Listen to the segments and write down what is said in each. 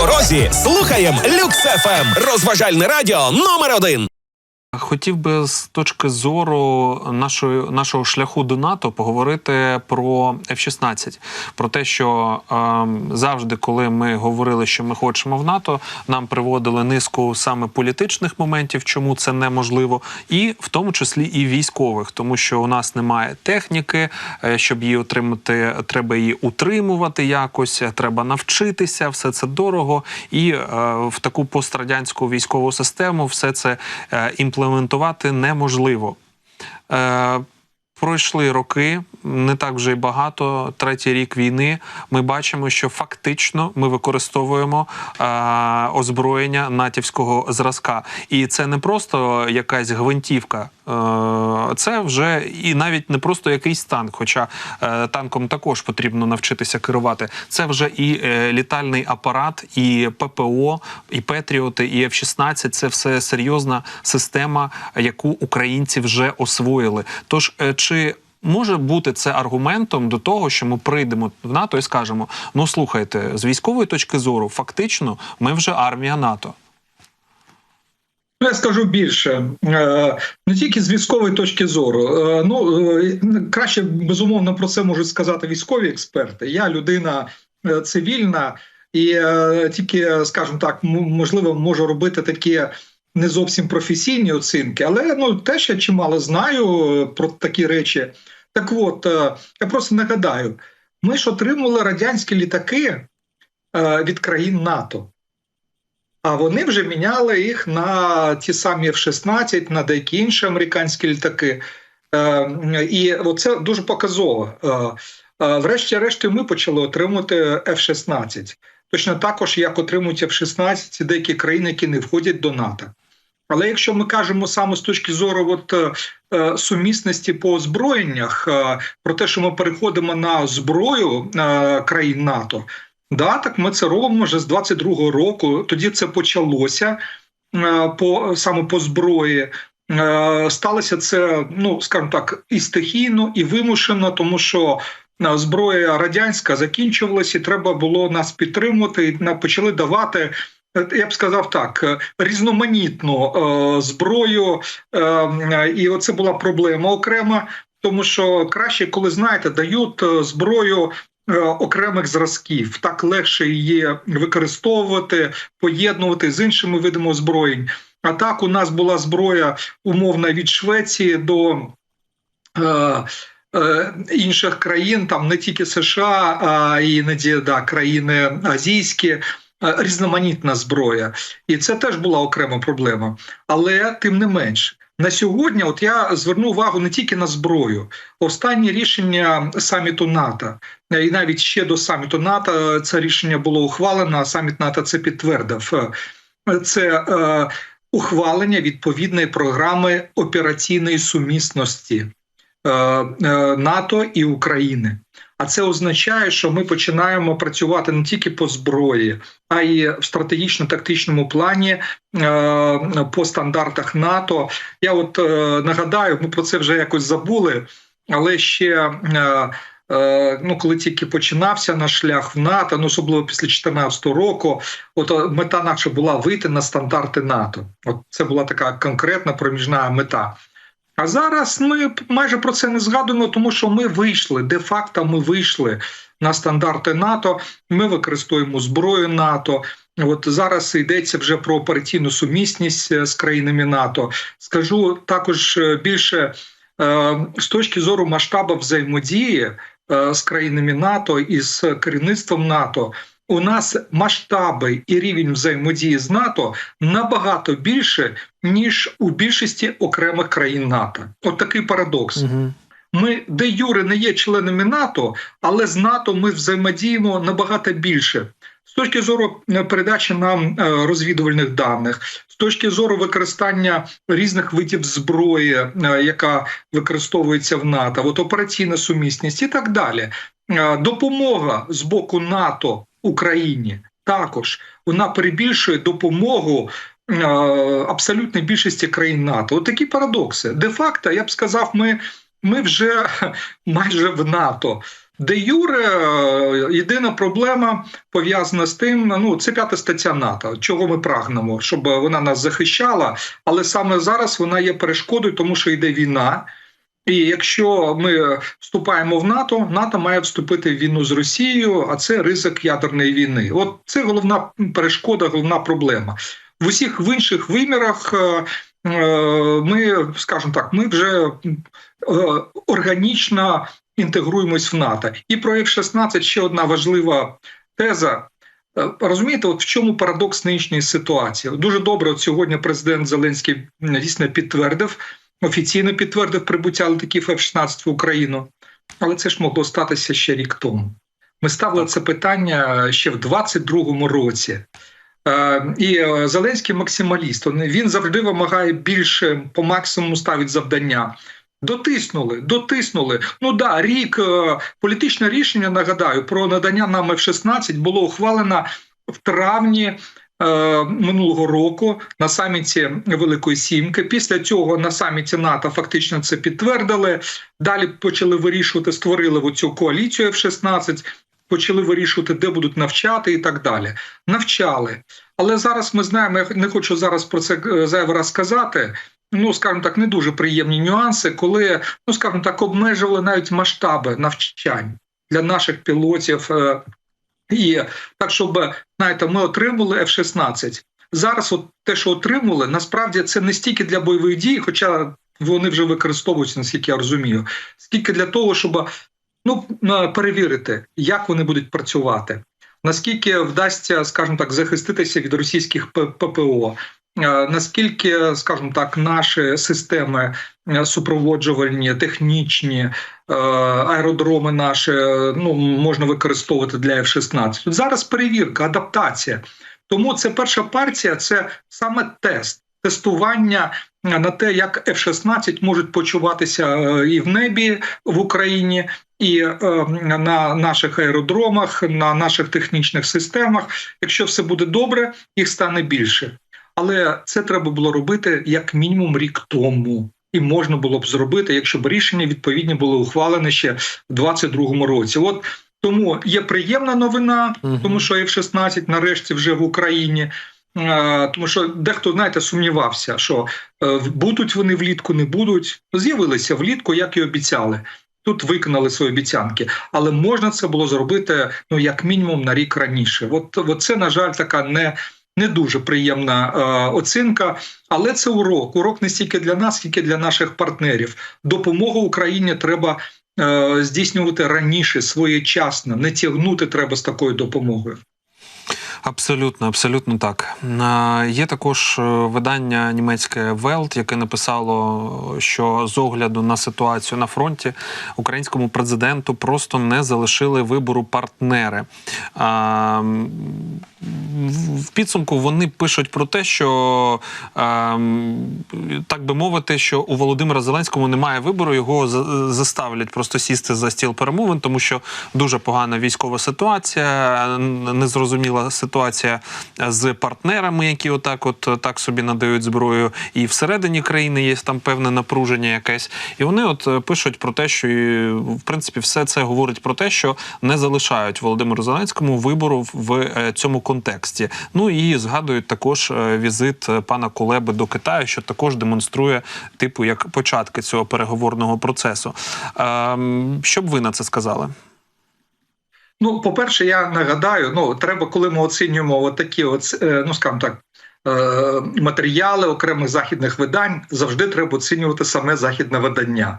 дорозі слухаєм Люкс ФМ. Розважальне радіо номер один. Хотів би з точки зору нашої нашого шляху до НАТО поговорити про F-16. про те, що е, завжди, коли ми говорили, що ми хочемо в НАТО, нам приводили низку саме політичних моментів, чому це неможливо, і в тому числі і військових, тому що у нас немає техніки, е, щоб її отримати, треба її утримувати якось, треба навчитися, все це дорого, і е, в таку пострадянську військову систему все це е, імплементувати неможливо. Пройшли роки, не так вже й багато. Третій рік війни. Ми бачимо, що фактично ми використовуємо е, озброєння натівського зразка, і це не просто якась гвинтівка, е, це вже і навіть не просто якийсь танк. Хоча е, танком також потрібно навчитися керувати. Це вже і е, літальний апарат, і ППО, і Петріоти, і F-16 – Це все серйозна система, яку українці вже освоїли. Тож е, чи може бути це аргументом до того, що ми прийдемо в НАТО і скажемо: ну слухайте, з військової точки зору, фактично, ми вже армія НАТО. Я скажу більше Е, не тільки з військової точки зору. Е, Ну е, краще безумовно про це можуть сказати військові експерти. Я людина цивільна, і тільки, скажімо так, можливо, можу робити такі не зовсім професійні оцінки, але ну теж я чимало знаю е, про такі речі. Так от е, я просто нагадаю: ми ж отримали радянські літаки е, від країн НАТО. А вони вже міняли їх на ті самі F-16, на деякі інші американські літаки. І це дуже показово. Е, е, Врешті-решт, ми почали отримувати F-16. Точно також, як отримують F-16 деякі країни, які не входять до НАТО. Але якщо ми кажемо саме з точки зору от, е, е, сумісності по озброєннях, е, про те, що ми переходимо на зброю е, країн НАТО, Да, так ми це робимо вже з 22-го року. Тоді це почалося е, по саме по зброї. Е, Сталося це, ну скажімо так, і стихійно, і вимушено, тому що е, зброя радянська закінчувалася, і треба було нас підтримувати. І почали давати. Я б сказав так, е, різноманітну е, зброю, е, і оце була проблема окрема, тому що краще, коли знаєте, дають зброю окремих зразків. Так легше її використовувати, поєднувати з іншими видами озброєнь. А так у нас була зброя умовна від Швеції до е, е, інших країн, там не тільки США, а іноді да, країни азійські. Е, Різноманітна зброя, і це теж була окрема проблема. Але тим не менш, на сьогодні, от я зверну увагу не тільки на зброю. Останнє рішення саміту НАТО, е, і навіть ще до саміту НАТО е, це рішення було ухвалено. а Саміт НАТО це підтвердив. Це е, ухвалення відповідної програми операційної сумісності е, е, НАТО і України. А це означає, що ми починаємо працювати не тільки по зброї, а й в стратегічно-тактичному плані е, по стандартах НАТО. Я от е, нагадаю, ми про це вже якось забули, але ще. Е, Ну, коли тільки починався наш шлях в НАТО, ну особливо після 2014 року, от мета наша була вийти на стандарти НАТО. От це була така конкретна проміжна мета. А зараз ми майже про це не згадуємо, тому що ми вийшли, де-факто ми вийшли на стандарти НАТО. Ми використовуємо зброю НАТО. От зараз йдеться вже про операційну сумісність е, з країнами НАТО. Скажу також е, більше е, з точки зору масштабу взаємодії з країнами НАТО і з керівництвом НАТО. У нас масштаби і рівень взаємодії з НАТО набагато більше ніж у більшості окремих країн НАТО. От такий парадокс. Угу. Ми де юре не є членами НАТО, але з НАТО ми взаємодіємо набагато більше. З точки зору е, передачі нам е, розвідувальних даних, з точки зору використання різних видів зброї, е, яка використовується в НАТО, от операційна сумісність і так далі. Допомога з боку НАТО Україні також вона перебільшує допомогу е, абсолютної більшості країн НАТО. От такі парадокси. Де факто, я б сказав, ми, ми вже майже в НАТО. Де Юре е, єдина проблема пов'язана з тим, ну це п'ята стаття НАТО, чого ми прагнемо, щоб вона нас захищала, але саме зараз вона є перешкодою, тому що йде війна. І якщо ми вступаємо в НАТО, НАТО має вступити в війну з Росією, а це ризик ядерної війни. От це головна перешкода, головна проблема. В усіх в інших вимірах е, е, ми, скажімо так, ми вже е, органічно інтегруємось в НАТО. І про F-16 ще одна важлива теза. Розумієте, от в чому парадокс нинішньої ситуації? Дуже добре. От сьогодні президент Зеленський дійсно підтвердив, офіційно підтвердив прибуття літаків F-16 в Україну, але це ж могло статися ще рік тому. Ми ставили це питання ще в 22-му році. Е, І е, Зеленський максималіст. Він- завжди вимагає більше по максимуму ставить завдання. Дотиснули, дотиснули. Ну да, рік е, політичне рішення. Нагадаю про надання нам F-16 було ухвалено в травні минулого року на саміті Великої Сімки. Після цього на саміті НАТО фактично це підтвердили. Далі почали вирішувати, створили оцю коаліцію F-16, почали вирішувати, де будуть навчати і так далі. Навчали. Але зараз ми знаємо, я не хочу зараз про це е, зайвий раз сказати. Ну, скажімо так, не дуже приємні нюанси, коли, ну скажімо так, обмежували навіть масштаби навчань для наших пілотів. І так, щоб знаєте, ми отримали F-16. Зараз, от те, що отримали, насправді це не стільки для бойових дій, хоча вони вже використовуються, наскільки я розумію, скільки для того, щоб ну перевірити, як вони будуть працювати, наскільки вдасться, скажімо так, захиститися від російських ППО. Е, Наскільки, скажімо так, наші системи е, супроводжувальні, технічні, е, аеродроми наші ну, можна використовувати для F-16. Тут зараз перевірка, адаптація. Тому це перша партія, це саме тест, тестування на те, як F-16 можуть почуватися і в небі в Україні, і на наших аеродромах, на наших технічних системах. Якщо все буде добре, їх стане більше. Але це треба було робити як мінімум рік тому. І можна було б зробити, якщо б рішення відповідні були ухвалені ще в 22-му році. От тому є приємна новина, тому що F-16 нарешті вже в Україні. Е, Тому що дехто, знаєте, сумнівався, що е, будуть вони влітку, не будуть. З'явилися влітку, як і обіцяли. Тут виконали свої обіцянки, але можна це було зробити ну як мінімум на рік раніше. От, от це, на жаль, така не, не дуже приємна е, оцінка, але це урок. Урок не стільки для нас, скільки для наших партнерів. Допомогу Україні треба е, здійснювати раніше, своєчасно, не тягнути треба з такою допомогою. Абсолютно, абсолютно так. Є також е, видання німецьке Welt, яке написало, що з огляду на ситуацію на фронті українському президенту просто не залишили вибору партнери. В- підсумку вони пишуть про те, що так би мовити, що у Володимира Зеленському немає вибору, його за- заставлять просто сісти за стіл перемовин, тому що дуже погана військова ситуація, незрозуміла ситуація з партнерами, які отак, от так собі надають зброю, і всередині країни є там певне напруження якесь. І вони от е, пишуть про те, що в принципі все це говорить про те, що не залишають Володимиру Зеленському вибору в е, цьому контексті. Ну і згадують також е, візит е, пана Кулеби до Китаю, що також демонструє типу як початки цього переговорного процесу. Ем, Що б ви на це сказали? Ну, по-перше, я нагадаю, ну треба, коли ми оцінюємо от такі, от, е, ну скажімо так, е, матеріали окремих західних видань, завжди треба оцінювати саме західне видання.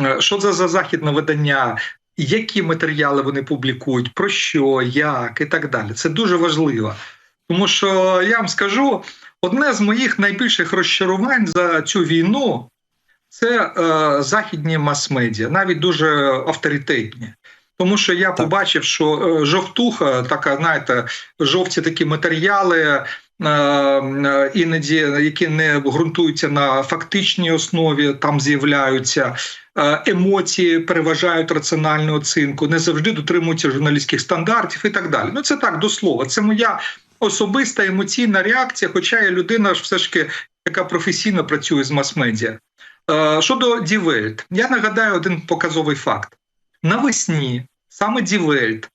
Е, Що це за західне видання? Які матеріали вони публікують, про що, як і так далі. Це дуже важливо. Тому що я вам скажу, одне з моїх найбільших розчарувань за цю війну це е, західні мас-медіа, навіть дуже авторитетні. Тому що я Так. побачив, що е, жовтуха, така, знаєте, жовті такі матеріали, е, е, іноді які не ґрунтуються на фактичній основі, там з'являються. Емоції переважають раціональну оцінку, не завжди дотримуються журналістських стандартів і так далі. Ну це так до слова. Це моя особиста емоційна реакція, хоча я людина ж все ж таки, яка професійно працює з мас-медіа. Щодо Дівельт, я нагадаю один показовий факт: навесні саме Дівельт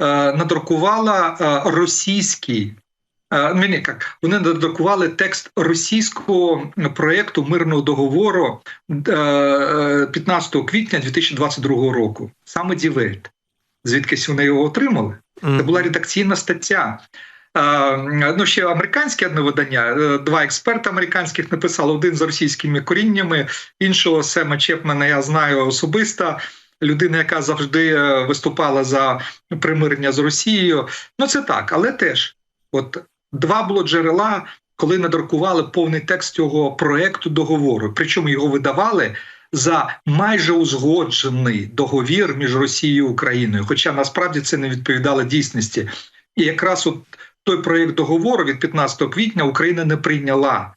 е, надрукувала е, російський. е, Ні, ні, як вони надрукували текст російського проєкту мирного договору е, е, 15 квітня 2022 року. Саме Дівельт. Звідкись вони його отримали? Це була редакційна стаття. Ну, ще американське одне видання. Два експерти американських написали один з російськими коріннями, іншого Сема Чепмена я знаю особисто. Людина, яка завжди е, виступала за примирення з Росією. Ну це так, але теж, от два було джерела, коли надрукували повний текст цього проекту договору. Причому його видавали за майже узгоджений договір між Росією і Україною. Хоча насправді це не відповідало дійсності. І якраз от той проєкт договору від 15 квітня Україна не прийняла.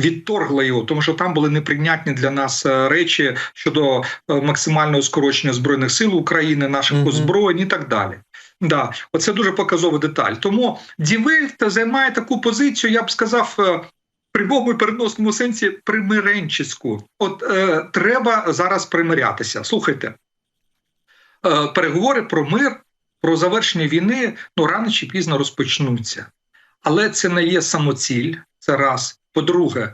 Відторгла його, тому що там були неприйнятні для нас е, речі щодо е, максимального скорочення збройних сил України, наших Мгм. озброєнь і так далі. Да, оце дуже показова деталь. Тому Дівельт займає таку позицію, я б сказав, е, прямому і переносному сенсі примиренчиську. От е, треба зараз примирятися. Слухайте, е, переговори про мир, про завершення війни ну рано чи пізно розпочнуться. Але це не є самоціль. Це раз. По-друге,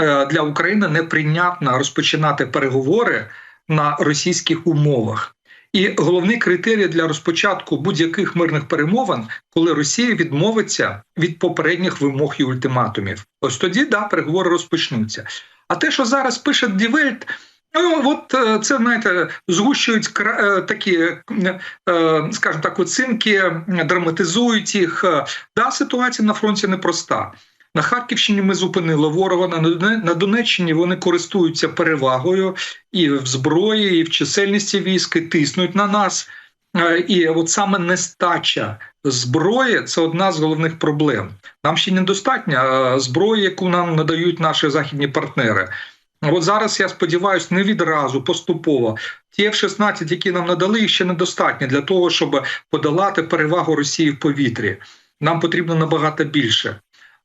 е, для України неприйнятно розпочинати переговори на російських умовах. І головний критерій для розпочатку будь-яких мирних перемовин, коли Росія відмовиться від попередніх вимог і ультиматумів. Ось тоді да, переговори розпочнуться. А те, що зараз пише Дівельт, ну от е, це знаєте, згущують е, такі, скажімо так, оцінки, драматизують їх. Да, ситуація на фронті непроста. На Харківщині ми зупинили ворога. На Донеччині вони користуються перевагою і в зброї, і в чисельності військ, і тиснуть на нас. Е, І от саме нестача зброї це одна з головних проблем. Нам ще недостатньо е, зброї, яку нам надають наші західні партнери. От зараз я сподіваюся, не відразу поступово. Ті F-16, які нам надали, їх ще недостатньо для того, щоб подолати перевагу Росії в повітрі. Нам потрібно набагато більше.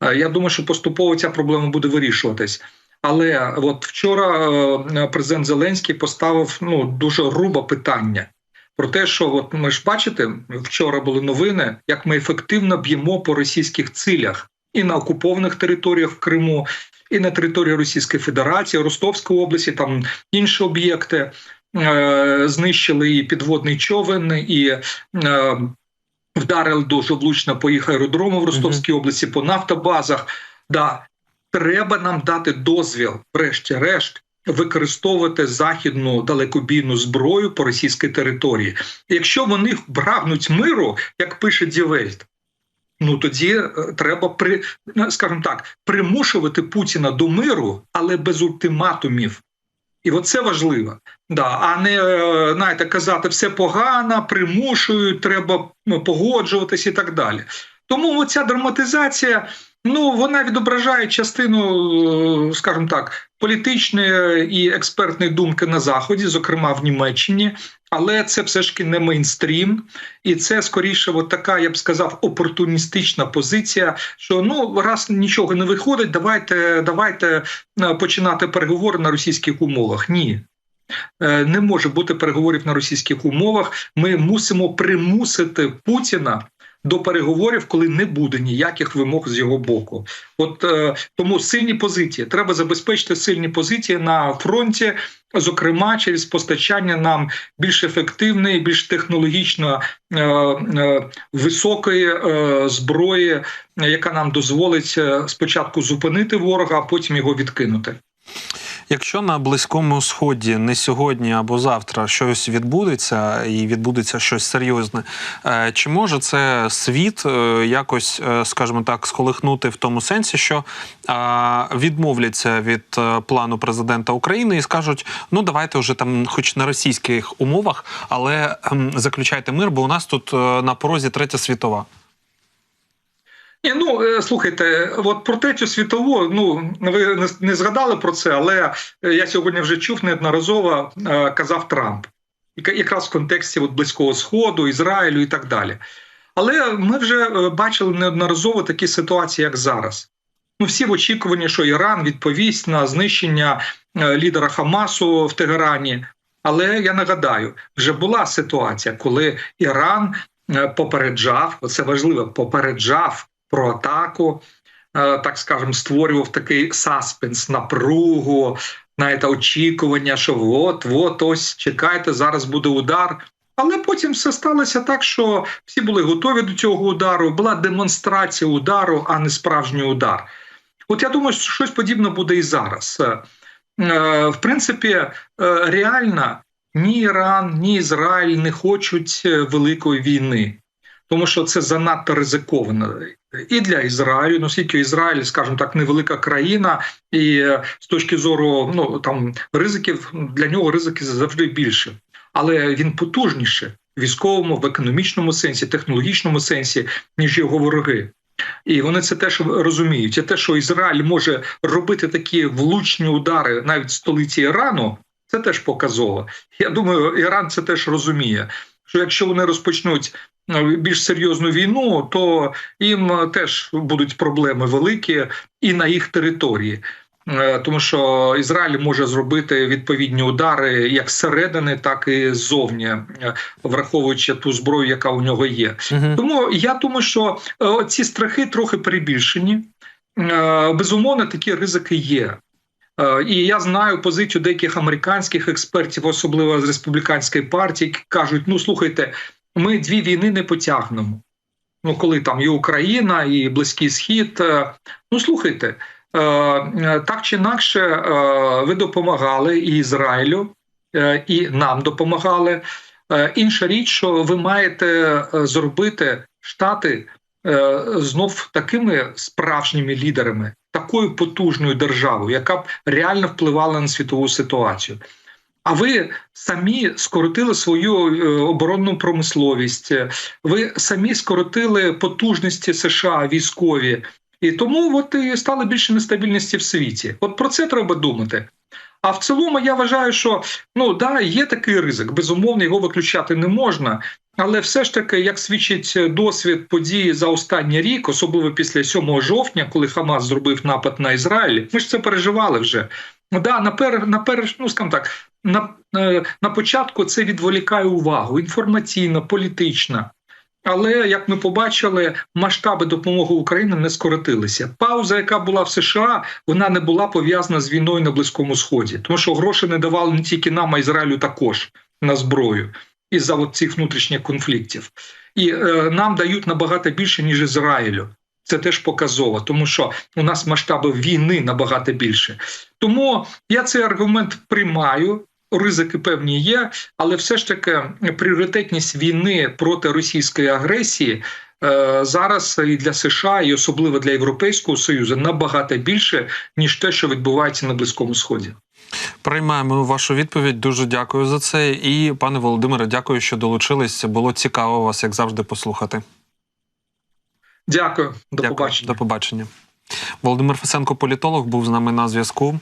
Е, Я думаю, що поступово ця проблема буде вирішуватись. Але от вчора е, президент Зеленський поставив ну дуже грубе питання про те, що от ми ж бачите, вчора були новини, як ми ефективно б'ємо по російських цілях і на окупованих територіях в Криму, і на території Російської Федерації, Ростовської області, там інші об'єкти е, знищили і підводний човен, і е, вдарили дуже влучно по їх аеродрому в Ростовській області, по нафтобазах. Да, треба нам дати дозвіл, врешті-решт, використовувати західну далекобійну зброю по російській території. Якщо вони прагнуть миру, як пише Дівельт, ну тоді е, треба при ну, скажімо так примушувати Путіна до миру, але без ультиматумів. І оце важливо, да, а не е, знаєте, казати все погано, примушують, треба ну, погоджуватись і так далі. Тому оця драматизація, ну вона відображає частину, е, скажімо так, політичної і експертної думки на заході, зокрема в Німеччині. Але це все ж таки не мейнстрім, і це скоріше, от така, я б сказав, опортуністична позиція. Що ну раз нічого не виходить, давайте, давайте е, починати переговори на російських умовах. Ні. Е, Не може бути переговорів на російських умовах. Ми мусимо примусити Путіна до переговорів, коли не буде ніяких вимог з його боку. От е, тому сильні позиції треба забезпечити сильні позиції на фронті, зокрема через постачання нам більш ефективної, більш технологічно е, е, високої е, зброї, яка нам дозволить е, спочатку зупинити ворога, а потім його відкинути. Якщо на близькому сході не сьогодні або завтра щось відбудеться, і відбудеться щось серйозне, е, чи може це світ е, якось, е, скажімо так, сколихнути в тому сенсі, що відмовляться від плану президента України і скажуть: ну давайте вже там, хоч на російських умовах, але ем, заключайте мир, бо у нас тут на порозі третя світова. Ну е, слухайте, от про третю світову, ну ви не, згадали про це, але е, я сьогодні вже чув неодноразово е, казав Трамп, якраз в контексті от близького сходу, Ізраїлю і так далі. Але ми вже бачили неодноразово такі ситуації, як зараз. Ну, всі в очікуванні, що Іран відповість на знищення лідера Хамасу в Тегерані. Але я нагадаю, вже була ситуація, коли Іран попереджав, це важливо, попереджав про атаку, е, так скажемо, створював такий саспенс, напругу, знаєте, очікування, що от, от, ось чекайте, зараз буде удар. Але потім все сталося так, що всі були готові до цього удару. Була демонстрація удару, а не справжній удар. От я думаю, що щось подібне буде і зараз. Е, е, В принципі, реально ні Іран, ні Ізраїль не хочуть великої війни, тому що це занадто ризиковано і для Ізраїлю, ну, оскільки Ізраїль, скажімо так, невелика країна, і е, з точки зору ну там ризиків для нього ризики завжди більше, але він потужніше в військовому, в економічному сенсі, технологічному сенсі, ніж його вороги. І вони це теж розуміють. І те, що Ізраїль може робити такі влучні удари навіть в столиці Ірану, це теж показово. Я думаю, Іран це теж розуміє. Що якщо вони розпочнуть е, більш серйозну війну, то їм е, теж будуть проблеми великі і на їх території. Е, Тому що Ізраїль може зробити відповідні удари як зсередини, так і ззовні, враховуючи ту зброю, яка у нього є. Мгм. Тому я думаю, що ці страхи трохи перебільшені. Безумовно, такі ризики є. Е, І я знаю позицію деяких американських експертів, особливо з республіканської партії, які кажуть: ну слухайте, ми дві війни не потягнемо. Ну, коли там і Україна, і Близький Схід. е, Ну слухайте, е, так чи інакше, ви допомагали і Ізраїлю, і нам допомагали. Інша річ, що ви маєте зробити штати знов такими справжніми лідерами, такою потужною державою, яка б реально впливала на світову ситуацію. А ви самі скоротили свою е, оборонну промисловість, е, ви самі скоротили потужності США військові, і тому от і стало більше нестабільності в світі. От про це треба думати. А в цілому я вважаю, що ну да, є такий ризик, безумовно, його виключати не можна. Але все ж таки, як свідчить досвід події за останній рік, особливо після 7 жовтня, коли Хамас зробив напад на Ізраїль, ми ж це переживали вже. Да, на пер, на пер, ну скажімо так, на, е, на початку це відволікає увагу інформаційна, політична. Але як ми побачили, масштаби допомоги Україні не скоротилися. Пауза, яка була в США, вона не була пов'язана з війною на Близькому Сході, тому що гроші не давали не тільки нам, а Ізраїлю також на зброю із-за цих внутрішніх конфліктів. І е, нам дають набагато більше, ніж Ізраїлю. Це теж показово, тому що у нас масштаби війни набагато більше. Тому я цей аргумент приймаю. Ризики певні є, але все ж таки пріоритетність війни проти російської агресії е, зараз і для США, і особливо для Європейського союзу набагато більше ніж те, що відбувається на Близькому Сході. Приймаємо вашу відповідь. Дуже дякую за це. І пане Володимире, дякую, що долучились. Було цікаво вас, як завжди, послухати. Дякую, до Дякую. побачення. До побачення. Володимир Фесенко, політолог, був з нами на зв'язку.